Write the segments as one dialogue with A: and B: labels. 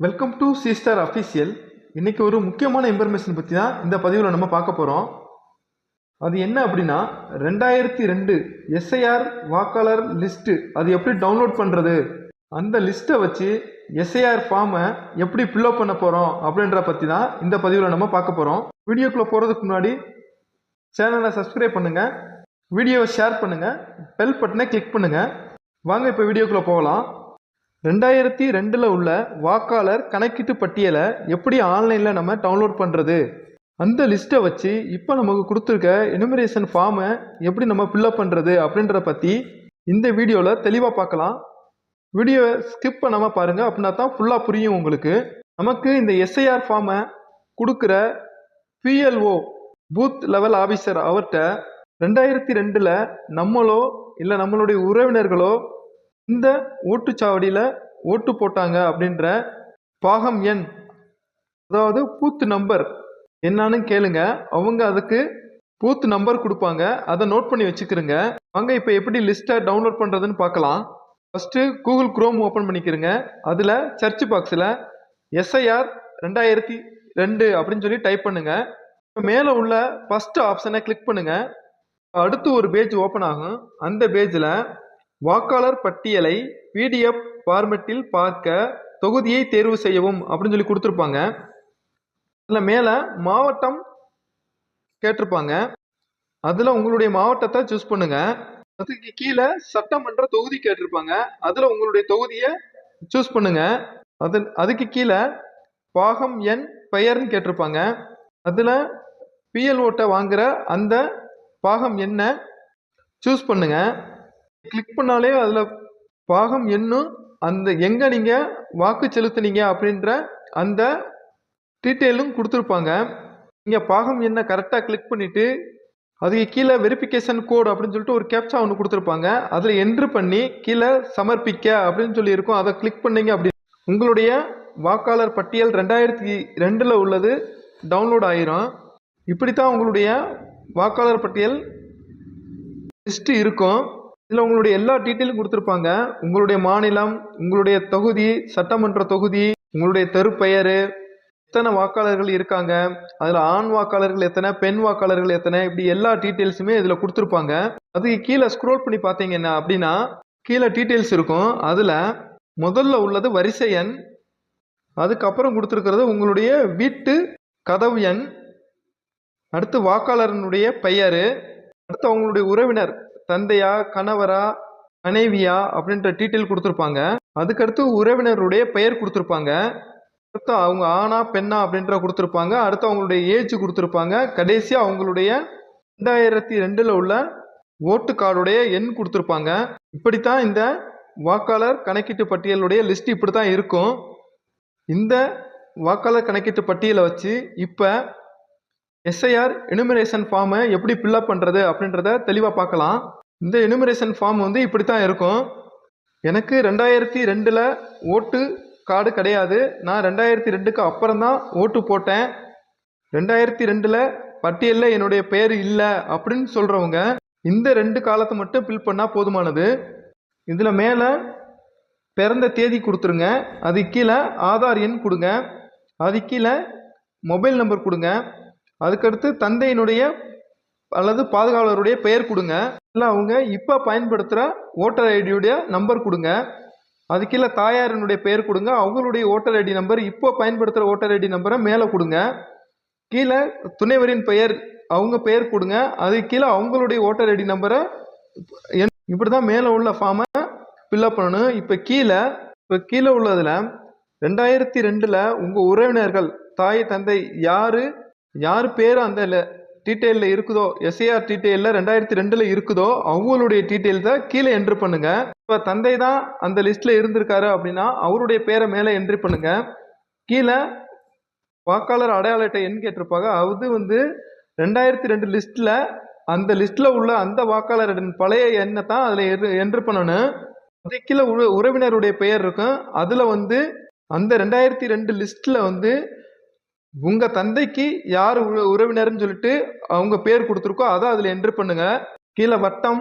A: Welcome to sister official இன்றைக்கி ஒரு முக்கியமான இன்ஃபர்மேஷன் பற்றி தான் இந்த பதிவில் நம்ம பார்க்க போகிறோம் அது என்ன அப்படின்னா ரெண்டாயிரத்தி ரெண்டு எஸ்ஐஆர் வாக்காளர் லிஸ்ட்டு அது எப்படி டவுன்லோட் பண்ணுறது அந்த லிஸ்ட்டை வச்சு எஸ்ஐஆர் ஃபார்மை எப்படி ஃபில்அப் பண்ண போகிறோம் அப்படின்ற பற்றி தான் இந்த பதிவில் நம்ம பார்க்க போகிறோம் வீடியோக்குள்ளே போகிறதுக்கு முன்னாடி சேனலை சப்ஸ்கிரைப் பண்ணுங்கள் வீடியோவை ஷேர் பண்ணுங்கள் பெல் பட்டனை கிளிக் பண்ணுங்கள் வாங்க இப்போ வீடியோக்குள்ளே போகலாம். ரெண்டாயிரத்தி ரெண்டில் உள்ள வாக்காளர் கணக்கீட்டு பட்டியலை எப்படி ஆன்லைனில் நம்ம டவுன்லோட் பண்ணுறது அந்த லிஸ்ட்டை வச்சு இப்போ நமக்கு கொடுத்துருக்க எனுமரேஷன் ஃபார்மை எப்படி நம்ம ஃபில்லப் பண்ணுறது அப்படின்றத பற்றி இந்த வீடியோவில் தெளிவாக பார்க்கலாம். வீடியோவை ஸ்கிப் பண்ணாமல் பாருங்கள் அப்படின்னா தான் ஃபுல்லாக புரியும் உங்களுக்கு. நமக்கு இந்த எஸ்ஐஆர் ஃபார்மை கொடுக்குற பிஎல்ஓ பூத் லெவல் ஆஃபீஸர் அவர்கிட்ட ரெண்டாயிரத்தி ரெண்டில் நம்மளோ இல்லை நம்மளுடைய உறவினர்களோ இந்த ஓட்டுச்சாவடியில் ஓட்டு போட்டாங்க அப்படின்ற பாகம் எண் அதாவது பூத்து நம்பர் என்னன்னு கேளுங்க. அவங்க அதுக்கு பூத் நம்பர் கொடுப்பாங்க. அதை நோட் பண்ணி வச்சுக்கிறங்க வாங்க இப்போ எப்படி லிஸ்ட்டை டவுன்லோட் பண்ணுறதுன்னு பார்க்கலாம். ஃபஸ்ட்டு கூகுள் குரோம் ஓப்பன் பண்ணிக்கிறங்க அதில் சர்ச் பாக்ஸில் எஸ்ஐஆர் ரெண்டாயிரத்தி ரெண்டு அப்படின்னு சொல்லி டைப் பண்ணுங்க. மேலே உள்ள ஃபஸ்ட்டு ஆப்ஷனை கிளிக் பண்ணுங்கள் அடுத்து ஒரு பேஜ் ஓப்பன் ஆகும். அந்த பேஜில் வாக்காளர் பட்டியலை பிடிஎஃப் ஃபார்மெட்டில் பார்க்க தொகுதியை தேர்வு செய்யவும் அப்படின்னு சொல்லி கொடுத்துருப்பாங்க. அதில் மேலே மாவட்டம் கேட்டிருப்பாங்க. அதில் உங்களுடைய மாவட்டத்தை சூஸ் பண்ணுங்க. அதுக்கு கீழே சட்டமன்ற தொகுதி கேட்டிருப்பாங்க. அதில் உங்களுடைய தொகுதியை சூஸ் பண்ணுங்க. அது அதுக்கு கீழே பாகம் எண் பெயர்னு கேட்டிருப்பாங்க. அதில் பிஎல்ஓட்டை வாங்குகிற அந்த பாகம் எண்ணை சூஸ் பண்ணுங்கள் கிளிக் பண்ணாலே அதில் பாகம் என்னும் அந்த எங்கே நீங்கள் வாக்கு செலுத்துனீங்க அப்படின்ற அந்த டீட்டெயிலும் கொடுத்துருப்பாங்க. நீங்கள் பாகம் என்ன கரெக்டாக கிளிக் பண்ணிவிட்டு அதுக்கு கீழே வெரிஃபிகேஷன் கோட் அப்படின்னு சொல்லிட்டு ஒரு கேப்சா ஒன்று கொடுத்துருப்பாங்க. அதில் என்ட்ரு பண்ணி கீழே சமர்ப்பிக்க அப்படின்னு சொல்லி இருக்கும் அதை கிளிக் பண்ணிங்க அப்படி உங்களுடைய வாக்காளர் பட்டியல் ரெண்டாயிரத்தி ரெண்டில் உள்ளது டவுன்லோட் ஆயிரும். இப்படி தான் உங்களுடைய வாக்காளர் பட்டியல் லிஸ்ட்டு இருக்கும். இதில் உங்களுடைய எல்லா டீட்டெயிலும் கொடுத்துருப்பாங்க. உங்களுடைய மாநிலம் உங்களுடைய தொகுதி சட்டமன்ற தொகுதி உங்களுடைய தெருப்பெயர் எத்தனை வாக்காளர்கள் இருக்காங்க அதில் ஆண் வாக்காளர்கள் எத்தனை பெண் வாக்காளர்கள் எத்தனை இப்படி எல்லா டீட்டெயில்ஸுமே இதில் கொடுத்துருப்பாங்க. அதுக்கு கீழே ஸ்க்ரோல் பண்ணி பார்த்தீங்கன்னா அப்படின்னா கீழே டீட்டெயில்ஸ் இருக்கும். அதில் முதல்ல உள்ளது வரிசை எண் அதுக்கப்புறம் கொடுத்துருக்கிறது உங்களுடைய வீட்டு கதவு எண் அடுத்து வாக்காளரனுடைய பெயர் அடுத்து அவங்களுடைய உறவினர் தந்தையா கணவரா மனைவியா அப்படின்ற டீட்டெயில் கொடுத்துருப்பாங்க. அதுக்கடுத்து உறவினருடைய பெயர் கொடுத்துருப்பாங்க. அடுத்து அவங்க ஆணா பெண்ணா அப்படின்ற கொடுத்துருப்பாங்க. அடுத்து அவங்களுடைய ஏஜ் கொடுத்துருப்பாங்க. கடைசியாக அவங்களுடைய ரெண்டாயிரத்தி ரெண்டில் உள்ள ஓட்டு கார்டுடைய எண் கொடுத்துருப்பாங்க. இப்படித்தான் இந்த வாக்காளர் கணக்கீட்டு பட்டியலுடைய லிஸ்ட் இப்படி தான் இருக்கும். இந்த வாக்காளர் கணக்கீட்டு பட்டியலை வச்சு இப்போ எஸ்ஐஆர் எனுமரேஷன் ஃபார்மை எப்படி ஃபில்அப் பண்ணுறது அப்படின்றத தெளிவாக பார்க்கலாம். இந்த எனுமரேஷன் ஃபார்ம் வந்து இப்படி தான் இருக்கும். எனக்கு ரெண்டாயிரத்தி ரெண்டில் ஓட்டு கார்டு கிடையாது. நான் ரெண்டாயிரத்தி ரெண்டுக்கு அப்புறம் தான் ஓட்டு போட்டேன். ரெண்டாயிரத்தி ரெண்டில் பட்டியலில் என்னுடைய பெயர் இல்லை அப்படின்னு சொல்கிறவங்க இந்த ரெண்டு காலத்தை மட்டும் ஃபில் பண்ணால் போதுமானது. இதில் மேலே பிறந்த தேதி கொடுத்துருங்க. அது கீழே ஆதார் எண் கொடுங்க. அது கீழே மொபைல் நம்பர் கொடுங்க. அதுக்கடுத்து தந்தையினுடைய அல்லது பாதுகாவலருடைய பெயர் கொடுங்க. இல்லை அவங்க இப்போ பயன்படுத்துகிற ஓட்டர் ஐடியுடைய நம்பர் கொடுங்க. அது கீழே தாயாரினுடைய பெயர் கொடுங்க. அவங்களுடைய ஓட்டர் ஐடி நம்பர் இப்போ பயன்படுத்துகிற ஓட்டர் ஐடி நம்பரை மேலே கொடுங்க. கீழே துணைவரின் பெயர் அவங்க பெயர் கொடுங்க. அது கீழே அவங்களுடைய ஓட்டர் ஐடி நம்பரை இப்படி தான் மேலே உள்ள ஃபார்மை ஃபில்அப் பண்ணணும். இப்போ கீழே இப்போ கீழே உள்ளதில் ரெண்டாயிரத்தி ரெண்டில் உங்கள் உறவினர்கள் தாய் தந்தை யார் யார் பேர் அந்த டீட்டெயிலில் இருக்குதோ? எஸ்ஏஆர் டீட்டெயிலில் ரெண்டாயிரத்தி ரெண்டில் இருக்குதோ? அவங்களுடைய டீட்டெயில் தான் கீழே என்ட்ரு பண்ணுங்கள் இப்போ தந்தை தான் அந்த லிஸ்ட்டில் இருந்திருக்காரு அப்படின்னா அவருடைய பேரை மேலே என்ட்ரி பண்ணுங்கள் கீழே வாக்காளர் அடையாள அட்டை எண் கேட்டிருப்பாங்க. அது வந்து ரெண்டாயிரத்தி ரெண்டு லிஸ்ட்டில் அந்த லிஸ்ட்டில் உள்ள அந்த வாக்காளரின் பழைய எண்ணை தான் அதில் என்ட்ரு பண்ணணும். அது கீழே உற உறவினருடைய பெயர் இருக்கும். அதில் வந்து அந்த ரெண்டாயிரத்தி ரெண்டு லிஸ்ட்டில் வந்து உங்கள் தந்தைக்கு யார் உறவினர்னு சொல்லிட்டு அவங்க பேர் கொடுத்துருக்கோ அதை அதில் என்ட்ரு பண்ணுங்க. கீழே வட்டம்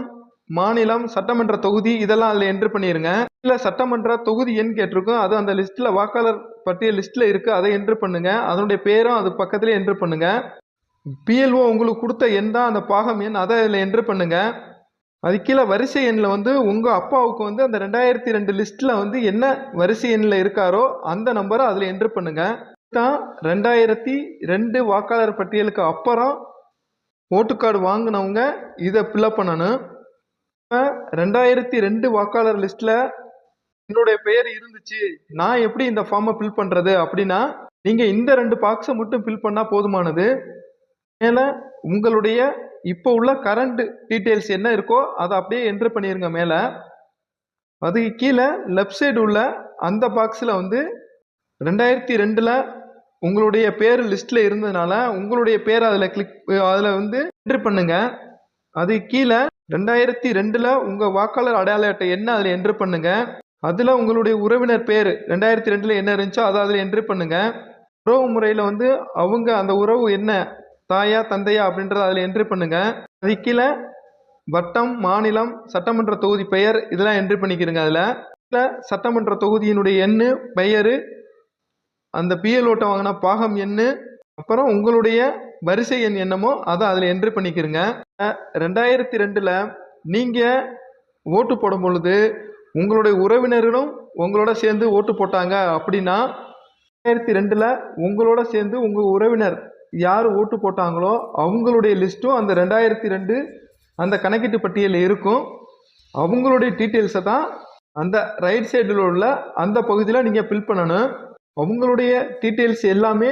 A: மாநிலம் சட்டமன்ற தொகுதி இதெல்லாம் அதில் என்ட்ரு பண்ணிடுங்க இல்லை சட்டமன்ற தொகுதி எண் கேட்டிருக்கும். அது அந்த லிஸ்ட்டில் வாக்காளர் பட்டியல் லிஸ்ட்டில் இருக்குது அதை என்ட்ரு பண்ணுங்க. அதனுடைய பேரும் அது பக்கத்துலேயே என்ட்ரு பண்ணுங்க. பிஎல்ஓ உங்களுக்கு கொடுத்த எண் தான் அந்த பாகம் எண். அதை அதில் என்ட்ரு பண்ணுங்க. அது கீழே வரிசை எண்ணில் வந்து உங்கள் அப்பாவுக்கு வந்து அந்த ரெண்டாயிரத்தி ரெண்டு லிஸ்ட்டில் வந்து என்ன வரிசை எண்ணில் இருக்காரோ அந்த நம்பரை அதில் என்ட்ரு பண்ணுங்கள் தான் ரெண்டாயிரத்தி ரெண்டு வாக்காளர் பட்டியலுக்கு அப்புறம் ஓட்டு கார்டு வாங்கினவங்க இதை ஃபில்அப் பண்ணணும். இப்போ ரெண்டாயிரத்தி ரெண்டு வாக்காளர் லிஸ்ட்டில் என்னுடைய பெயர் இருந்துச்சு. நான் எப்படி இந்த ஃபார்மை ஃபில் பண்ணுறது அப்படின்னா நீங்கள் இந்த ரெண்டு பாக்ஸை மட்டும் ஃபில் பண்ணால் போதுமானது. மேலே உங்களுடைய இப்போ உள்ள கரண்ட் டீட்டெயில்ஸ் என்ன இருக்கோ அதை அப்படியே என்ட்ரு பண்ணிடுங்க மேலே. அதுக்கு கீழே லெஃப்ட் சைடு உள்ள அந்த பாக்ஸில் வந்து ரெண்டாயிரத்தி ரெண்டில் உங்களுடைய பேர் லிஸ்ட்டில் இருந்ததுனால உங்களுடைய பேர் அதில் கிளிக் அதில் வந்து என்ட்ரு பண்ணுங்க. அது கீழே ரெண்டாயிரத்தி ரெண்டில் உங்கள் வாக்காளர் அடையாள அட்டை என்ன அதில் என்ட்ரு பண்ணுங்க. அதில் உங்களுடைய உறவினர் பேர் ரெண்டாயிரத்தி ரெண்டில் என்ன இருந்துச்சோ அதை அதில் என்ட்ரு பண்ணுங்க. உறவு முறையில் வந்து அவங்க அந்த உறவு என்ன? தாயா தந்தையா அப்படின்றத அதில் என்ட்ரி பண்ணுங்க. அது கீழே வட்டம் மாநிலம் சட்டமன்ற தொகுதி பெயர் இதெல்லாம் என்ட்ரி பண்ணிக்கிறங்க அதில். சட்டமன்ற தொகுதியினுடைய எண்ணு பெயர் அந்த பிஎல் ஓட்டை வாங்கின பாகம் எண்ணு அப்புறம் உங்களுடைய வரிசை எண் என்னமோ அதை அதில் என்ட்ரி பண்ணிக்கிறங்க. ரெண்டாயிரத்தி ரெண்டில் நீங்கள் ஓட்டு போடும் பொழுது உங்களுடைய உறவினர்களும் உங்களோட சேர்ந்து ஓட்டு போட்டாங்க அப்படின்னா ரெண்டாயிரத்தி ரெண்டில் உங்களோட சேர்ந்து உங்கள் உறவினர் யார் ஓட்டு போட்டாங்களோ அவங்களுடைய லிஸ்ட்டும் அந்த ரெண்டாயிரத்தி ரெண்டு அந்த கணக்கீட்டு பட்டியலில் இருக்கும். அவங்களுடைய டீட்டெயில்ஸை தான் அந்த ரைட் சைடில் உள்ள அந்த பகுதியில் நீங்கள் ஃபில் பண்ணணும். உங்களுடைய டீட்டெயில்ஸ் எல்லாமே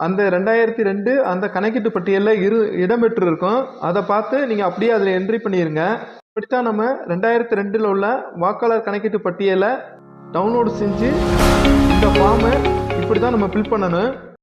A: அந்த ரெண்டாயிரத்தி ரெண்டு அந்த கணக்கீட்டு பட்டியலில் இரு இடம்பெற்று இருக்கும் அதை பார்த்து நீங்கள் அப்படியே அதில் என்ட்ரி பண்ணிடுங்க இப்படித்தான் நம்ம ரெண்டாயிரத்தி ரெண்டில் உள்ள வாக்காளர் கணக்கீட்டு பட்டியலை டவுன்லோடு செஞ்சு இந்த ஃபார்மை இப்படி தான் நம்ம ஃபில் பண்ணணும்.